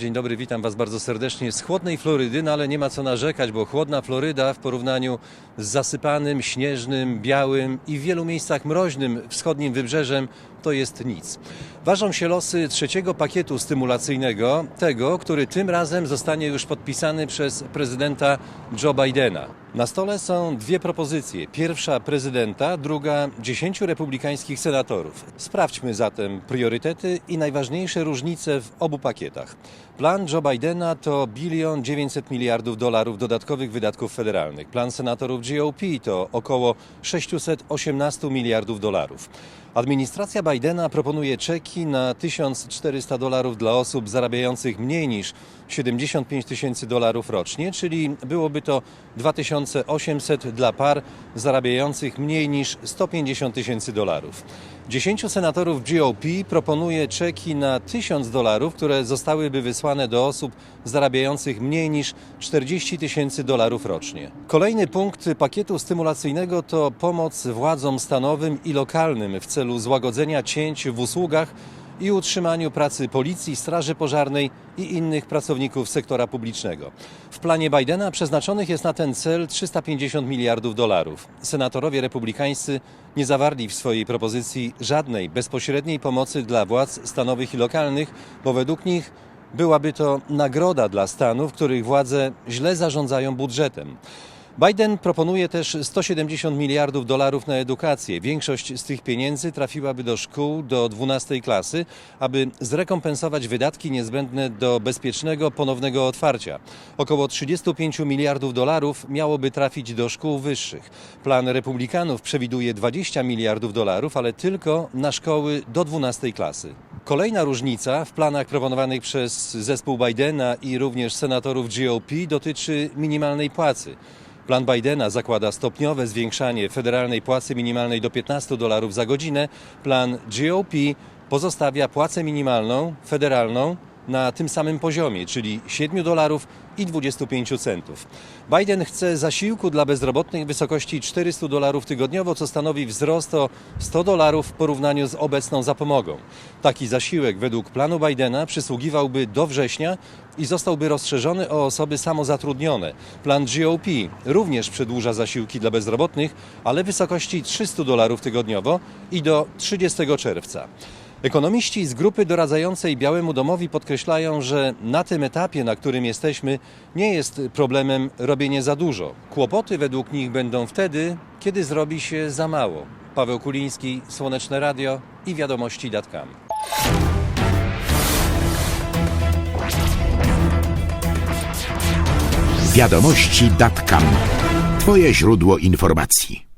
Dzień dobry, witam Was bardzo serdecznie z chłodnej Florydy, no ale nie ma co narzekać, bo chłodna Floryda w porównaniu z zasypanym, śnieżnym, białym i w wielu miejscach mroźnym wschodnim wybrzeżem to jest nic. Ważą się losy trzeciego pakietu stymulacyjnego, tego, który tym razem zostanie już podpisany przez prezydenta Joe Bidena. Na stole są dwie propozycje. Pierwsza prezydenta, druga dziesięciu republikańskich senatorów. Sprawdźmy zatem priorytety i najważniejsze różnice w obu pakietach. Plan Joe Bidena to bilion 900 miliardów dolarów dodatkowych wydatków federalnych. Plan senatorów GOP to około 618 miliardów dolarów. Administracja Bidena proponuje czeki na 1400 dolarów dla osób zarabiających mniej niż 75 tysięcy dolarów rocznie, czyli byłoby to 2800 dla par zarabiających mniej niż 150 tysięcy dolarów. 10 senatorów GOP proponuje czeki na 1000 dolarów, które zostałyby wysłane do osób zarabiających mniej niż 40 tysięcy dolarów rocznie. Kolejny punkt pakietu stymulacyjnego to pomoc władzom stanowym i lokalnym w celu złagodzenia cięć w usługach i utrzymaniu pracy policji, straży pożarnej i innych pracowników sektora publicznego. W planie Bidena przeznaczonych jest na ten cel 350 miliardów dolarów. Senatorowie republikańscy nie zawarli w swojej propozycji żadnej bezpośredniej pomocy dla władz stanowych i lokalnych, bo według nich byłaby to nagroda dla stanów, których władze źle zarządzają budżetem. Biden proponuje też 170 miliardów dolarów na edukację. Większość z tych pieniędzy trafiłaby do szkół do 12 klasy, aby zrekompensować wydatki niezbędne do bezpiecznego ponownego otwarcia. Około 35 miliardów dolarów miałoby trafić do szkół wyższych. Plan republikanów przewiduje 20 miliardów dolarów, ale tylko na szkoły do 12 klasy. Kolejna różnica w planach proponowanych przez zespół Bidena i również senatorów GOP dotyczy minimalnej płacy. Plan Bidena zakłada stopniowe zwiększanie federalnej płacy minimalnej do 15 dolarów za godzinę. Plan GOP pozostawia płacę minimalną federalną na tym samym poziomie, czyli 7 dolarów i 25 centów. Biden chce zasiłku dla bezrobotnych w wysokości 400 dolarów tygodniowo, co stanowi wzrost o 100 dolarów w porównaniu z obecną zapomogą. Taki zasiłek według planu Bidena przysługiwałby do września i zostałby rozszerzony o osoby samozatrudnione. Plan GOP również przedłuża zasiłki dla bezrobotnych, ale w wysokości 300 dolarów tygodniowo i do 30 czerwca. Ekonomiści z grupy doradzającej Białemu Domowi podkreślają, że na tym etapie, na którym jesteśmy, nie jest problemem robienie za dużo. Kłopoty według nich będą wtedy, kiedy zrobi się za mało. Paweł Kuliński, Słoneczne Radio i Wiadomości.com. Wiadomości.com. Twoje źródło informacji.